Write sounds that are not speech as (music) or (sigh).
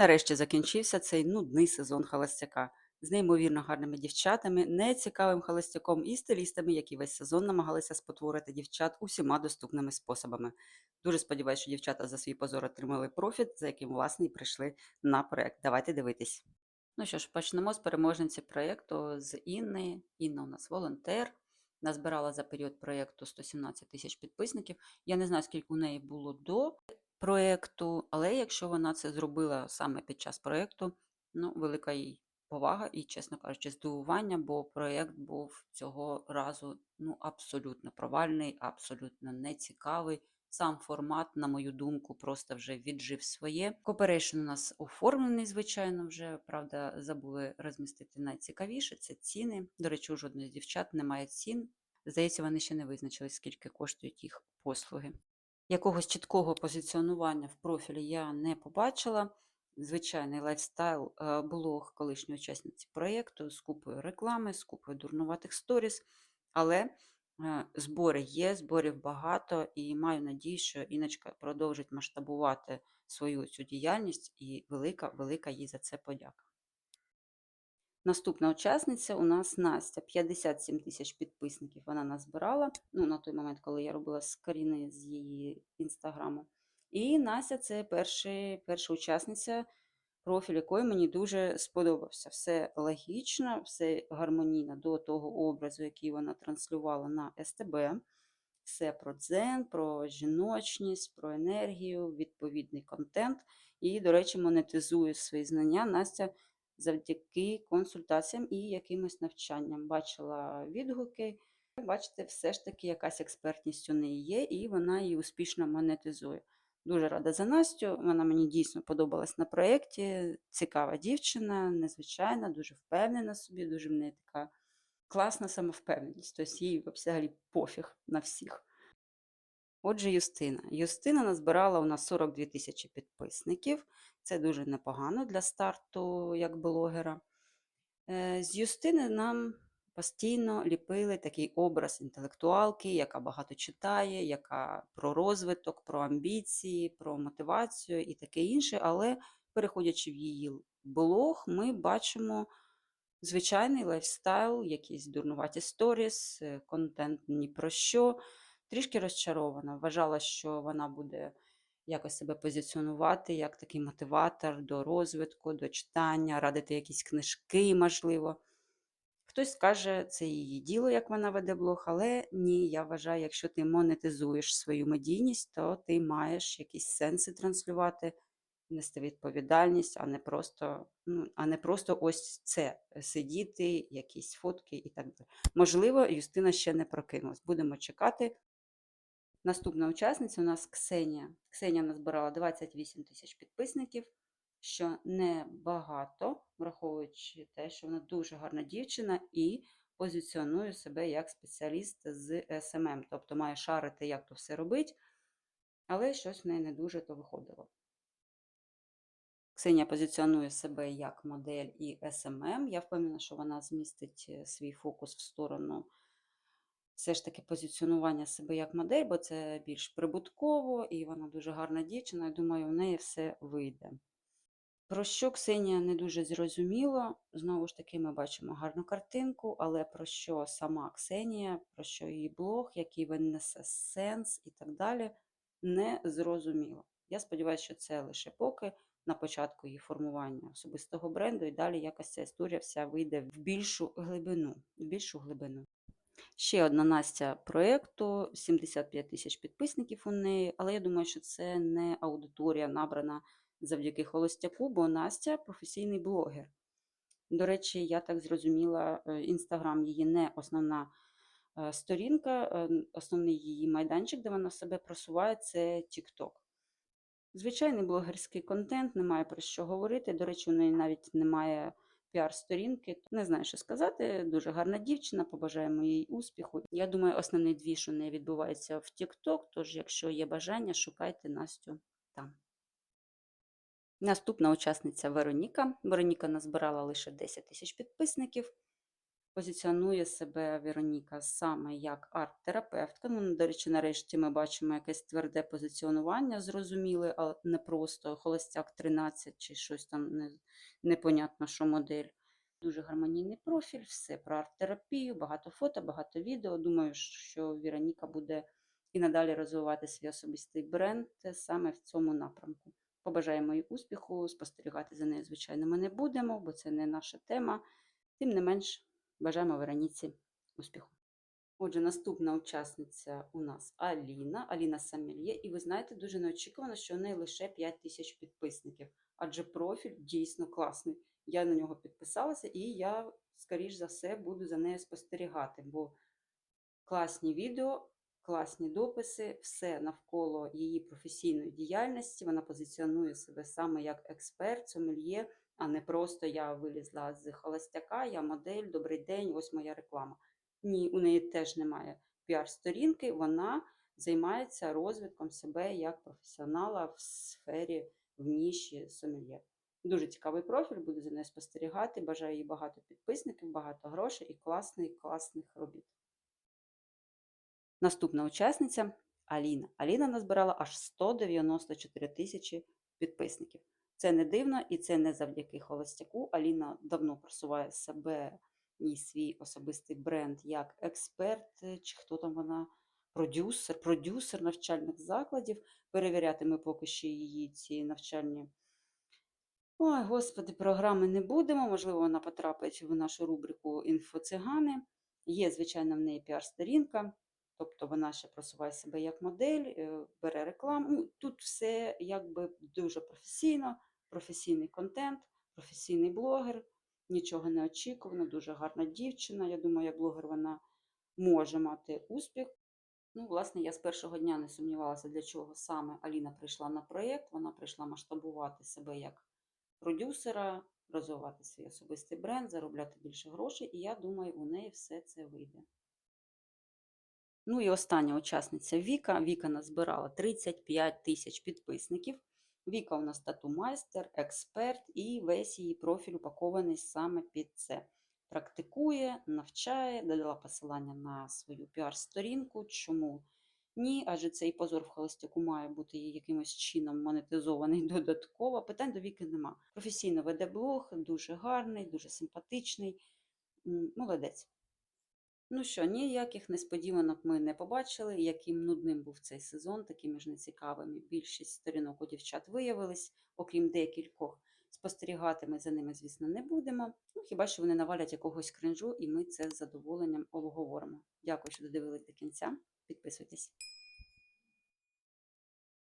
Нарешті закінчився цей нудний сезон холостяка з неймовірно гарними дівчатами, нецікавим холостяком і стилістами, які весь сезон намагалися спотворити дівчат усіма доступними способами. Дуже сподіваюся, що дівчата за свій позор отримали профіт, за яким власне і прийшли на проект. Давайте дивитись. Ну що ж, почнемо з переможниці проєкту з Інни. Інна у нас волонтер. Назбирала за період проєкту 117 тисяч підписників. Я не знаю, скільки у неї було до проєкту, але якщо вона це зробила саме під час проєкту, ну, велика їй повага і, чесно кажучи, здивування, бо проєкт був цього разу ну, абсолютно провальний, абсолютно нецікавий. Сам формат, на мою думку, просто вже віджив своє. Кооперейшн у нас оформлений, звичайно, вже правда, забули розмістити найцікавіше це ціни. До речі, у жодної з дівчат немає цін. Здається, вони ще не визначили, скільки коштують їх послуги. Якогось чіткого позиціонування в профілі я не побачила. Звичайний лайфстайл е, блог колишньої учасниці проєкту з купою реклами, з купою дурнуватих сторіс. Але е, збори є, зборів багато, і маю надію, що Іночка продовжить масштабувати свою цю діяльність, і велика, велика їй за це подяка. Наступна учасниця у нас Настя, 57 тисяч підписників вона назбирала. Ну, на той момент, коли я робила скріни з її інстаграму. І Настя це перший, перша учасниця, профіль якої мені дуже сподобався. Все логічно, все гармонійно до того образу, який вона транслювала на СТБ. Все про дзен, про жіночність, про енергію, відповідний контент. І, до речі, монетизує свої знання. Настя завдяки консультаціям і якимось навчанням. Бачила відгуки. Бачите, все ж таки якась експертність у неї є, і вона її успішно монетизує. Дуже рада за Настю. Вона мені дійсно подобалась на проєкті. Цікава дівчина, незвичайна, дуже впевнена собі, дуже в неї така класна самовпевненість. Тобто їй взагалі пофіг на всіх. Отже, Юстина. Юстина назбирала у нас 42 тисячі підписників. Це дуже непогано для старту як блогера. Е, З Юстини нам постійно ліпили такий образ інтелектуалки, яка багато читає, яка про розвиток, про амбіції, про мотивацію і таке інше. Але переходячи в її блог, ми бачимо звичайний лайфстайл, якісь дурнуваті сторіс, е, контент ні про що. Трішки розчарована. Вважала, що вона буде якось себе позиціонувати як такий мотиватор до розвитку, до читання, радити якісь книжки, можливо. Хтось скаже, це її діло, як вона веде блог, але ні, я вважаю, якщо ти монетизуєш свою медійність, то ти маєш якісь сенси транслювати, нести відповідальність, а не просто, ну, а не просто ось це сидіти, якісь фотки і так далі. Можливо, Юстина ще не прокинулась. Будемо чекати. Наступна учасниця у нас Ксенія. Ксенія назбирала 28 тисяч підписників, що небагато, враховуючи те, що вона дуже гарна дівчина і позиціонує себе як спеціаліст з СММ, тобто має шарити, як то все робить, але щось в неї не дуже то виходило. Ксенія позиціонує себе як модель і СММ. Я впевнена, що вона змістить е, свій фокус в сторону все ж таки позиціонування себе як модель, бо це більш прибутково, і вона дуже гарна дівчина. Я думаю, у неї все вийде. Про що Ксенія не дуже зрозуміла. Знову ж таки, ми бачимо гарну картинку, але про що сама Ксенія, про що її блог, який він несе сенс і так далі, не зрозуміло. Я сподіваюся, що це лише поки на початку її формування особистого бренду, і далі якось ця історія вся вийде в більшу глибину. В більшу глибину. Ще одна Настя проєкту, 75 тисяч підписників у неї, але я думаю, що це не аудиторія набрана завдяки холостяку, бо Настя професійний блогер. До речі, я так зрозуміла, інстаграм її не основна е, сторінка, е, основний її майданчик, де вона себе просуває, це TikTok. Звичайний блогерський контент, немає про що говорити. До речі, у неї навіть немає піар-сторінки. Не знаю, що сказати. Дуже гарна дівчина, побажаємо їй успіху. Я думаю, основний дві, що не відбувається в TikTok, тож, якщо є бажання, шукайте Настю там. Наступна учасниця Вероніка. Вероніка назбирала лише 10 тисяч підписників. Позиціонує себе Вероніка саме як арт-терапевтка. Ну, до речі, нарешті ми бачимо якесь тверде позиціонування, зрозуміле, а не просто холостяк 13 чи щось там не, непонятно, що модель. Дуже гармонійний профіль, все про арт-терапію, багато фото, багато відео. Думаю, що Вероніка буде і надалі розвивати свій особистий бренд саме в цьому напрямку. Побажаємо їй успіху, спостерігати за нею, звичайно, ми не будемо, бо це не наша тема. Тим не менш, бажаємо Вероніці успіху. Отже, наступна учасниця у нас Аліна, Аліна Самільє, і ви знаєте, дуже неочікувано, що у неї лише 5 тисяч підписників, адже профіль дійсно класний. Я на нього підписалася, і я, скоріш за все, буду за нею спостерігати, бо класні відео, класні дописи, все навколо її професійної діяльності. Вона позиціонує себе саме як експерт, сомельє, а не просто я вилізла з холостяка, я модель, добрий день, ось моя реклама. Ні, у неї теж немає піар-сторінки, вона займається розвитком себе як професіонала в сфері в ніші сомельє. Дуже цікавий профіль, буду за нею спостерігати. Бажаю їй багато підписників, багато грошей і класних, класних робіт. Наступна учасниця Аліна. Аліна назбирала аж 194 тисячі підписників. Це не дивно і це не завдяки холостяку. Аліна давно просуває себе і свій особистий бренд як експерт, е, чи хто там вона, продюсер, продюсер навчальних закладів. Перевіряти ми поки що її ці навчальні. Ой, господи, програми не будемо. Можливо, вона потрапить в нашу рубрику інфоцигани. Є, звичайно, в неї піар-сторінка, тобто вона ще просуває себе як модель, е, бере рекламу. Ну, Тут все якби дуже професійно, професійний контент, професійний блогер, нічого не очікувано, дуже гарна дівчина. Я думаю, як блогер вона може мати успіх. Ну, власне, я з першого дня не сумнівалася, для чого саме Аліна прийшла на проєкт. Вона прийшла масштабувати себе як продюсера, розвивати свій особистий бренд, заробляти більше грошей, і я думаю, у неї все це вийде. Ну і остання учасниця Віка. Віка назбирала 35 тисяч підписників. Віка у нас тату-майстер, експерт, і весь її профіль упакований саме під це. Практикує, навчає, додала посилання на свою піар-сторінку. Чому ні? Адже цей позор в холостяку має бути якимось чином монетизований (laughs) додатково. Питань до віки нема. Професійно веде блог, дуже гарний, дуже симпатичний. Молодець. Ну що, ніяких несподіванок ми не побачили, яким нудним був цей сезон, такими ж нецікавими. Більшість сторінок у дівчат виявились, окрім декількох. Спостерігати ми за ними, звісно, не будемо. Ну, хіба що вони навалять якогось кринжу, і ми це з задоволенням обговоримо. Дякую, що додивились до кінця. Підписуйтесь.